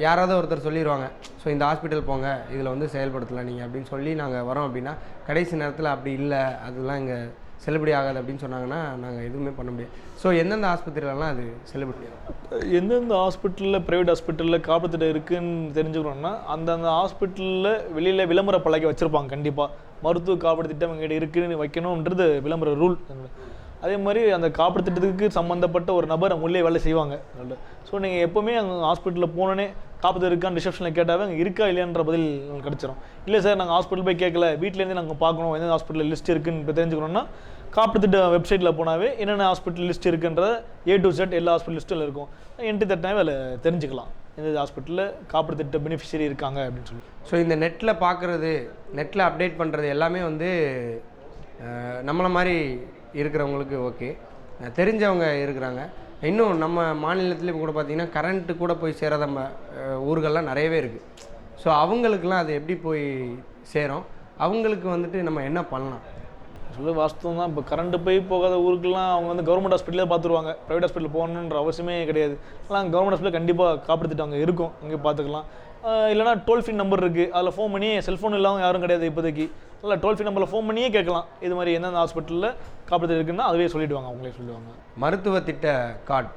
யாராவது ஒருத்தர் சொல்லிடுவாங்க ஸோ இந்த ஹாஸ்பிட்டல் போங்க இதில் வந்து செயல்படுத்தலாம் நீங்கள் அப்படின்னு சொல்லி நாங்கள் வரோம் அப்படின்னா கடைசி நேரத்தில் அப்படி இல்லை அதெல்லாம் இங்கே செல்லுபடி ஆகாது அப்படின்னு சொன்னாங்கன்னா நாங்கள் எதுவுமே பண்ண முடியாது. ஸோ எந்தெந்த ஆஸ்பத்திரியிலலாம் அது செல்லுபடி ஆகும்? எந்தெந்த ஹாஸ்பிட்டலில் ப்ரைவேட் ஹாஸ்பிட்டலில் காப்பீட்டு திட்டம் இருக்குன்னு தெரிஞ்சுக்கணும்னா அந்தந்த ஹாஸ்பிட்டலில் வெளியில் விளம்பர பலகை வச்சுருப்பாங்க கண்டிப்பாக மருத்துவ காப்பீடு திட்டம் எங்கிட்ட இருக்குதுன்னு வைக்கணுன்றது விளம்பர ரூல். அதே மாதிரி அந்த காப்பீடு திட்டத்துக்கு சம்மந்தப்பட்ட ஒரு நபர் அவங்க உள்ளே வேலை செய்வாங்க. ஸோ நீங்கள் எப்போவுமே அங்கே ஹாஸ்பிட்டலில் போனோன்னே காப்பீடு இருக்கான்னு ரிசப்ஷனில் கேட்டாவே அங்கே இருக்கா இல்லையான்ற பதில் கிடச்சிரும். இல்லை சார் நாங்கள் ஹாஸ்பிட்டல் போய் கேட்கல. வீட்டிலேருந்து நாங்கள் பார்க்கணும். எந்த ஹாஸ்பிட்டல் லிஸ்ட் இருக்குன்னு இப்போ தெரிஞ்சுக்கணும்னா காப்பீடு திட்ட வெப்சைட்டில் போனாவே என்னென்ன ஹாஸ்பிட்டல் லிஸ்ட் இருக்குன்ற ஏ டு செட் எல்லா ஹாஸ்பிட்டல் லிஸ்ட்டில் இருக்கும். என்ட்ரி தட்டினாவே அதில் தெரிஞ்சுக்கலாம். எந்த ஹாஸ்பிட்டலில் காப்பீடு திட்ட பெனிஃபிஷரி இருக்காங்க அப்படின்னு சொல்லி. ஸோ இந்த நெட்டில் பார்க்குறது நெட்டில் அப்டேட் பண்ணுறது எல்லாமே வந்து நம்மளை மாதிரி இருக்கிறவங்களுக்கு ஓகே தெரிஞ்சவங்க இருக்கிறாங்க. இன்னும் நம்ம மாநிலத்துலேயும் கூட பார்த்திங்கன்னா கரண்ட்டு கூட போய் சேராத நம்ம ஊர்கள்லாம் நிறையவே இருக்குது ஸோ அவங்களுக்கெல்லாம் அது எப்படி போய் சேரும்? அவங்களுக்கு வந்துட்டு நம்ம என்ன பண்ணலாம்? சொல்ல வாஸ்தவம் தான். இப்போ கரண்ட் போய் போகாத ஊருக்குலாம் அவங்க வந்து கவர்மெண்ட் ஹாஸ்பிட்டலே பார்த்துருவாங்க ப்ரைவேட் ஹாஸ்பிட்டல் போகணுன்ற அவசியமே கிடையாது. ஆனால் கவர்மெண்ட் ஹாஸ்பிட்டல் கண்டிப்பாக காப்பீடு திட்டம் அங்கே இருக்கும். அங்கே பார்த்துக்கலாம் இல்லைனா டோல் ஃப்ரீ நம்பர் இருக்குது அதில் ஃபோன் பண்ணி செல்ஃபோன் இல்லாமல் யாரும் கிடையாது இப்போதைக்கு. இல்லை டோல் ஃப்ரீ நம்பரில் ஃபோன் பண்ணியே கேட்கலாம். இது மாதிரி எந்தெந்த ஹாஸ்பிட்டலில் காப்பீடு இருக்குன்னா அதுவே சொல்லிவிடுவாங்க அவங்களே சொல்லுவாங்க மருத்துவ திட்ட கார்டு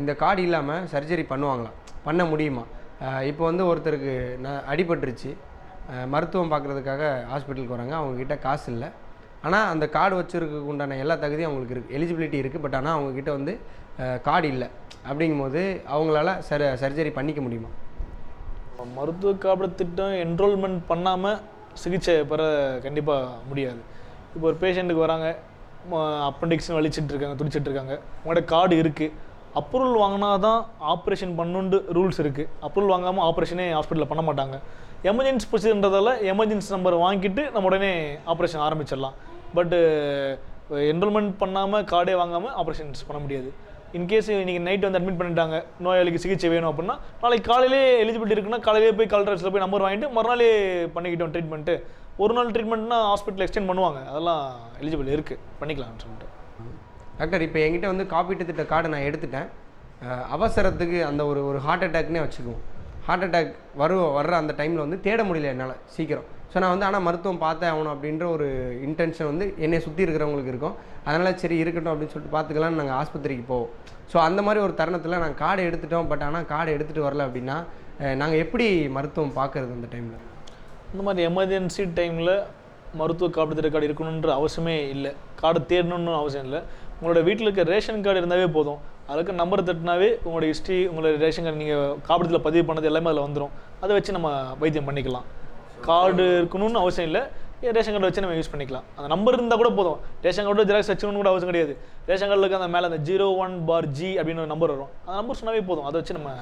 இந்த கார்டு இல்லாமல் சர்ஜரி பண்ணுவாங்களா? பண்ண முடியுமா? இப்போ வந்து ஒருத்தருக்கு நான் அடிபட்டுருச்சு. மருத்துவம் பார்க்குறதுக்காக ஹாஸ்பிட்டலுக்கு வராங்க. அவங்கக்கிட்ட காசு இல்லை. ஆனால் அந்த கார்டு வச்சுருக்க உண்டான எல்லா தகுதியும் அவங்களுக்கு இருக்குது எலிஜிபிலிட்டி இருக்குது பட் ஆனால் அவங்கக்கிட்ட வந்து கார்டு இல்லை. அப்படிங்கும்போது அவங்களால சர் சர்ஜரி பண்ணிக்க முடியுமா? மருத்துவ காப்பீடு திட்டம் என்ரோல்மெண்ட் பண்ணாமல் சிகிச்சை பெற கண்டிப்பாக முடியாது. இப்போ ஒரு பேஷண்ட்டுக்கு வராங்க அப்பண்டிக்ஸ்னு வலிச்சிட்டு இருக்காங்க துடிச்சிட்டு இருக்காங்க. உங்களோட கார்டு இருக்குது அப்ரூவல் வாங்கினா தான் ஆப்ரேஷன் பண்ணுண்டு ரூல்ஸ் இருக்குது அப்ரூவல் வாங்காமல் ஆப்ரேஷனே ஹாஸ்பிட்டலில் பண்ண மாட்டாங்க. எமர்ஜென்சி ப்ரொசீஜர்ன்றதால எமர்ஜென்சி நம்பர் வாங்கிட்டு நம்ம உடனே ஆப்ரேஷன் ஆரம்பிச்சிடலாம். பட்டு என்ரோல்மெண்ட் பண்ணாமல் கார்டே வாங்காமல் ஆப்ரேஷன்ஸ் பண்ண முடியாது. இன்கேஸ் இன்றைக்கி நைட் வந்து அட்மிட் பண்ணிட்டாங்க நோயாளிக்கு சிகிச்சை வேணும் அப்படின்னா நாளைக்கு காலையிலே எலிஜிபிலிட்டி இருக்குன்னா காலையிலே போய் கலெக்டர்ஸில் போய் நம்பர் வாங்கிட்டு மறுநாளே பண்ணிக்கிட்டோம் ட்ரீட்மெண்ட்டு ஒரு நாள் ட்ரீட்மெண்ட்னா ஹாஸ்பிட்டல் எக்ஸ்டெண்ட் பண்ணுவாங்க. அதெல்லாம் எலிஜிபிள் இருக்குது பண்ணிக்கலாம்னு சொல்லிட்டு. டாக்டர் இப்போ என்கிட்ட வந்து காப்பீட்டு திட்ட கார்டு நான் எடுத்துட்டேன். அவசரத்துக்கு அந்த ஒரு ஒரு ஹார்ட் அட்டாக்னே வச்சுக்குவோம். ஹார்ட் அட்டாக் வரு வர்ற அந்த டைமில் வந்து தேட முடியல என்னால் சீக்கிரம். ஸோ நான் வந்து ஆனால் மருத்துவம் பார்த்தே ஆகணும் அப்படின்ற ஒரு இன்டென்ஷன் வந்து என்னை சுற்றி இருக்கிறவங்களுக்கு இருக்கும். அதனால் சரி இருக்கட்டும் அப்படின்னு சொல்லிட்டு பார்த்துக்கலாம்னு நாங்கள் ஆஸ்பத்திரிக்கு போவோம். ஸோ அந்த மாதிரி ஒரு தருணத்தில் நாங்கள் கார்டு எடுத்துட்டோம். பட் ஆனால் கார்டு எடுத்துகிட்டு வரல அப்படின்னா நாங்கள் எப்படி மருத்துவம் பார்க்கறது அந்த டைமில் இந்த மாதிரி எமர்ஜென்சி டைமில் மருத்துவ காப்பீடு திட்ட கார்டு இருக்கணுன்ற அவசியமே இல்லை. கார்டு தேடணும்னு அவசியம் இல்லை. உங்களோட வீட்டில் இருக்க ரேஷன் கார்டு இருந்தாவே போதும். அதுக்கு நம்பர் தட்டினாவே உங்களோட ஹிஸ்ட்ரி உங்களோட ரேஷன் கார்டு நீங்கள் காப்பீடத்தில் பதிவு பண்ணது எல்லாமே அதில் வந்துடும் அதை வச்சு நம்ம வைத்தியம் பண்ணிக்கலாம். கார்டு இருக்கணும்னு அவசியம் இல்லை. ரேஷன் கார்டு வச்சு நம்ம யூஸ் பண்ணிக்கலாம். அந்த நம்பர் இருந்தால் கூட போதும். ரேஷன் கார்டு ஜெராக்ஸ் வச்சுக்கணும்னு கூட அவசியம் கிடையாது. ரேஷன் கார்டுக்கு அந்த மேலே அந்த ஜீரோ ஒன் பார் ஜி அப்படின்னு ஒரு நம்பர் வரும். அந்த நம்பர் சொன்னாவே போதும். அதை வச்சு நம்ம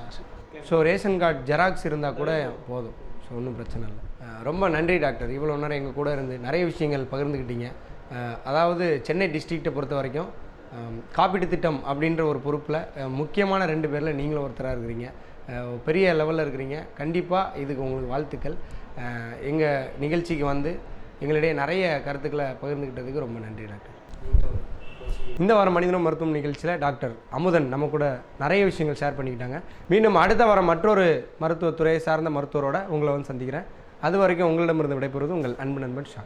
ஸோ ரேஷன் கார்டு ஜெராக்ஸ் இருந்தால் கூட போதும். ஸோ ஒன்றும் பிரச்சனை இல்லை. ரொம்ப நன்றி டாக்டர் இவ்வளோ நேரம் எங்கள் கூட இருந்து நிறைய விஷயங்கள் பகிர்ந்துக்கிட்டீங்க. அதாவது சென்னை டிஸ்ட்ரிக்ட்டை பொறுத்த வரைக்கும் காப்பீட்டு திட்டம் அப்படின்ற ஒரு பொறுப்பில் முக்கியமான ரெண்டு பேரில் நீங்களும் ஒருத்தராக இருக்கிறீங்க. பெரிய லெவலில் இருக்கிறீங்க. கண்டிப்பாக இதுக்கு உங்களுக்கு வாழ்த்துக்கள். எங்கள் நிகழ்ச்சிக்கு வந்து எங்களிடையே நிறைய கருத்துக்களை பகிர்ந்துக்கிட்டதுக்கு ரொம்ப நன்றி டாக்டர். இந்த வாரம் மனிதனும் மருத்துவம் நிகழ்ச்சியில் டாக்டர் அமுதன் நம்ம கூட நிறைய விஷயங்கள் ஷேர் பண்ணிக்கிட்டாங்க. மீண்டும் அடுத்த வாரம் மற்றொரு மருத்துவத்துறையை சார்ந்த மருத்துவரோட உங்களை வந்து சந்திக்கிறேன். அது வரைக்கும் உங்களிடமிருந்து விடைபெறுவது உங்கள் அன்பு நண்பன் ஷா.